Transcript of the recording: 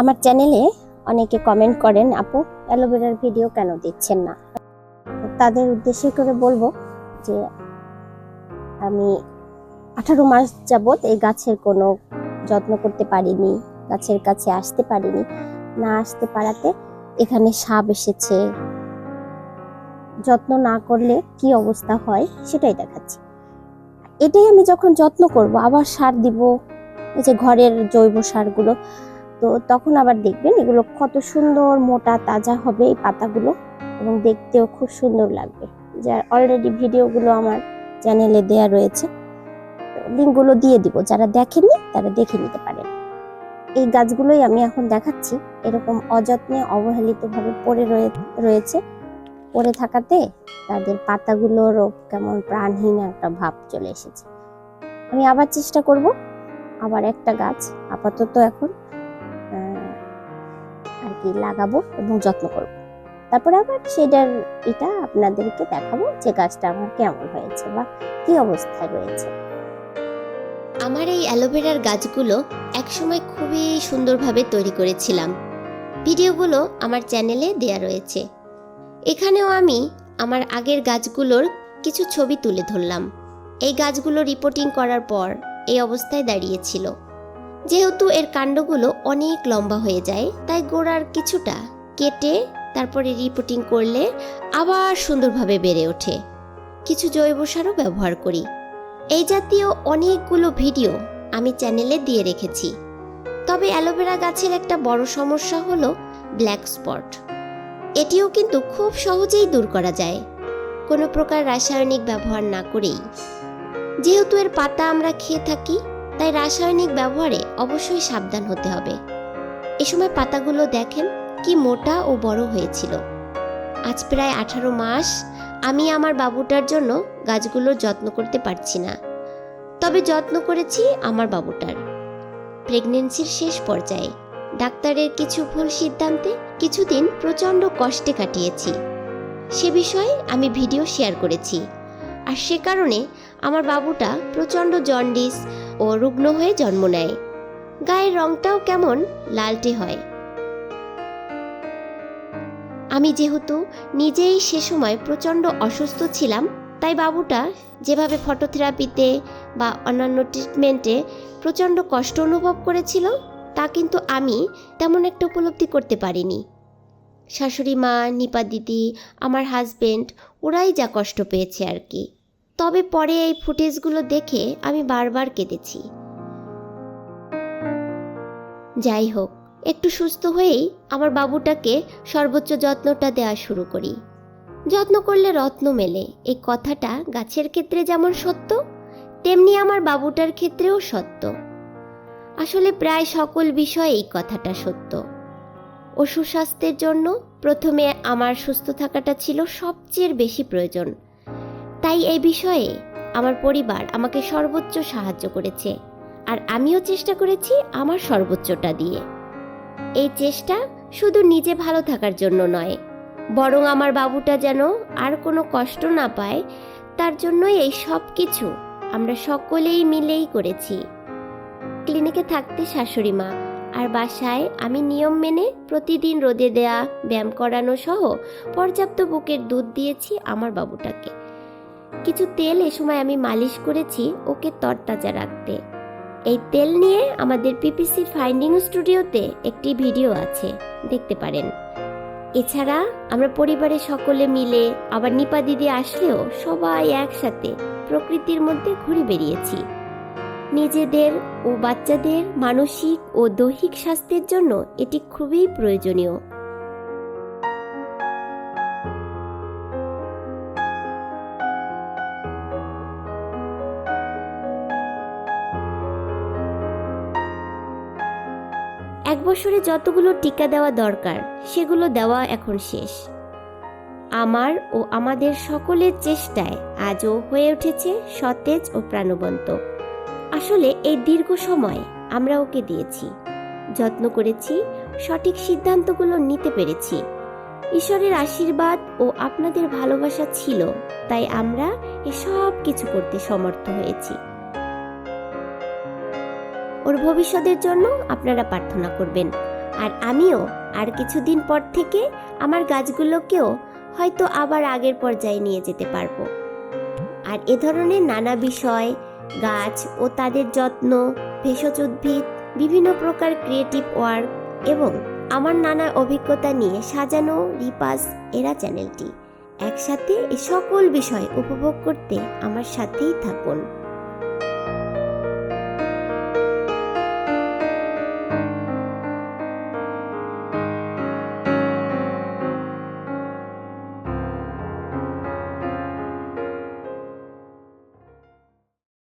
আমার চ্যানেলে অনেকে কমেন্ট করেন, আপু, অ্যালোভেরার ভিডিও কেন দিচ্ছেন না? তাদের উদ্দেশ্যে করে বলব যে, আমি আঠারো মাস যাবত এই গাছের কোনো যত্ন করতে পারিনি, গাছের কাছে আসতে পারিনি। না আসতে পারাতে এখানে সাপ এসেছে। যত্ন না করলে কি অবস্থা হয় সেটাই দেখাচ্ছি। এটাই আমি যখন যত্ন করব, আবার সার দিব, এই যে ঘরের জৈব সারগুলো তো তখন আবার দেখবেন এগুলো কত সুন্দর মোটা তাজা হবে এই পাতাগুলো এবং দেখতেও খুব সুন্দর লাগবে। যার অলরেডি ভিডিওগুলো আমার চ্যানেলে দেয়া রয়েছে। লিঙ্কগুলো দিয়ে দিব। যারা দেখেননি তারা দেখে নিতে পারেন। এই গাছগুলোই আমি এখন দেখাচ্ছি। এরকম অযত্নে অবহেলিতভাবে পড়ে রয়ে- রয়েছে। পড়ে থাকাতে তাদের পাতাগুলোরও কেমন প্রাণহীন একটা ভাব চলে এসেছে। আমি আবার চেষ্টা করব। আবার একটা গাছ আপাতত এখন কি লাগাবো এবং যত্ন করব। তারপরে আবার সেটার এটা আপনাদেরকে দেখাবো যে গাছটা আমার কেমন হয়েছে বা কি অবস্থায় রয়েছে। আমার এই অ্যালোভেরার গাছগুলো একসময় খুবই সুন্দরভাবে তৈরি করেছিলাম। ভিডিওগুলো আমার চ্যানেলে দেয়া রয়েছে। এখানেও আমি আমার আগের গাছগুলোর কিছু ছবি তুলে ধরলাম। এই গাছগুলো রিপোর্টিং করার পর এই অবস্থায় দাঁড়িয়েছিল। যেহেতু এর কাণ্ডগুলো অনেক লম্বা হয়ে যায়, তাই গোড়ার কিছুটা কেটে তারপরে রিপোর্টিং করলে আবার সুন্দরভাবে বেড়ে ওঠে। কিছু জৈব সারও ব্যবহার করি। এই জাতীয় অনেকগুলো ভিডিও আমি চ্যানেলে দিয়ে রেখেছি। তবে অ্যালোভেরা গাছের একটা বড় সমস্যা হলো ব্ল্যাক স্পট। এটিও কিন্তু খুব সহজেই দূর করা যায়। কোনো প্রকার রাসায়নিক ব্যবহার না করেই। যেহেতু এর পাতা আমরা খেয়ে থাকি তাই রাসায়নিক ব্যবহারে অবশ্যই সাবধান হতে হবে। এ সময় পাতাগুলো দেখেন কি মোটা ও বড় হয়েছিল। আজ প্রায় আঠারো মাস আমি আমার বাবুটার জন্য গাছগুলোর যত্ন করতে পারছি না। তবে যত্ন করেছি আমার বাবুটার। প্রেগনেন্সির শেষ পর্যায়ে ডাক্তারের কিছু ভুল সিদ্ধান্তে কিছুদিন প্রচণ্ড কষ্টে কাটিয়েছি। সে বিষয়ে আমি ভিডিও শেয়ার করেছি। আর সে কারণে আমার বাবুটা প্রচণ্ড জন্ডিস ও রুগ্ন হয়ে জন্ম নেয়। গায়ের রংটাও কেমন, লালটে হয়। আমি যেহেতু নিজেই সে সময় প্রচণ্ড অসুস্থ ছিলাম, তাই বাবুটা যেভাবে ফটোথেরাপিতে বা অন্যান্য ট্রিটমেন্টে প্রচণ্ড কষ্ট অনুভব করেছিল, তা কিন্তু আমি তেমন একটা উপলব্ধি করতে পারিনি। শাশুড়ি মা, নিপা দিদি, আমার হাজবেন্ড ওরাই যা কষ্ট পেয়েছে আর কি। তবে পরে এই ফুটেজগুলো দেখে আমি বারবার কেঁদেছি। যাই হোক, একটু সুস্থ হয়েই আমার বাবুটাকে সর্বোচ্চ যত্নটা দেওয়া শুরু করি। যত্ন করলে রত্ন মেলে, এই কথাটা গাছের ক্ষেত্রে যেমন সত্য, তেমনি আমার বাবুটার ক্ষেত্রেও সত্য। আসলে প্রায় সকল বিষয়ে এই কথাটা সত্য। ও সুস্বাস্থ্যের জন্য প্রথমে আমার সুস্থ থাকাটা ছিল সবচেয়ে বেশি প্রয়োজন তাই এই বিষয়ে আমার পরিবার আমাকে সর্বোচ্চ সাহায্য করেছে, আর আমিও চেষ্টা করেছি আমার সর্বোচ্চটা দিয়ে। এই চেষ্টা শুধু নিজে ভালো থাকার জন্য নয়, বরং আমার বাবুটা যেন আর কোনো কষ্ট না পায়, তার জন্যই এই সব কিছু আমরা সকলেই মিলেই করেছি। ক্লিনিকে থাকতে শাশুড়ি মা, আর বাসায় আমি নিয়ম মেনে প্রতিদিন রোদে দেয়া, ব্যায়াম করানো সহ পর্যাপ্ত বুকের দুধ দিয়েছি আমার বাবুটাকে। কিছু তেল এ সময় আমি মালিশ করেছি ওকে তরতাজা রাখতে। এই তেল নিয়ে আমাদের পিপিসি ফাইন্ডিং স্টুডিওতে একটি ভিডিও আছে, দেখতে পারেন। এছাড়া আমরা পরিবারের সকলে মিলে আবার নিপা দিদি আসলেও সবাই একসাথে প্রকৃতির মধ্যে ঘুরে বেরিয়েছি নিজেদের ও বাচ্চাদের মানসিক ও দৈহিক স্বাস্থ্যের জন্য এটি খুবই প্রয়োজনীয়। এক বছরে যতগুলো টিকা দেওয়া দরকার, সেগুলো দেওয়া এখন শেষ। আমার ও আমাদের সকলের চেষ্টায় আজও হয়ে উঠেছে সতেজ ও প্রাণবন্ত। আসলে এই দীর্ঘ সময় আমরা ওকে দিয়েছি। যত্ন করেছি, সঠিক সিদ্ধান্তগুলো নিতে পেরেছি। ঈশ্বরের আশীর্বাদ ও আপনাদের ভালোবাসা ছিল, তাই আমরা এসব কিছু করতে সমর্থ হয়েছি। ওর ভবিষ্যতের জন্য আপনারা প্রার্থনা করবেন। আর আমিও আর কিছুদিন পর থেকে আমার গাছগুলোকেও হয়তো আবার আগের পর্যায়ে নিয়ে যেতে পারব। আর এ ধরনের নানা বিষয়, গাছ ও তাদের যত্ন, ভেষজ উদ্ভিদ, বিভিন্ন প্রকার ক্রিয়েটিভ ওয়ার্ক এবং আমার নানা অভিজ্ঞতা নিয়ে সাজানো রিপাস এরা চ্যানেলটি। একসাথে এ সকল বিষয় উপভোগ করতে আমার সাথেই থাকুন।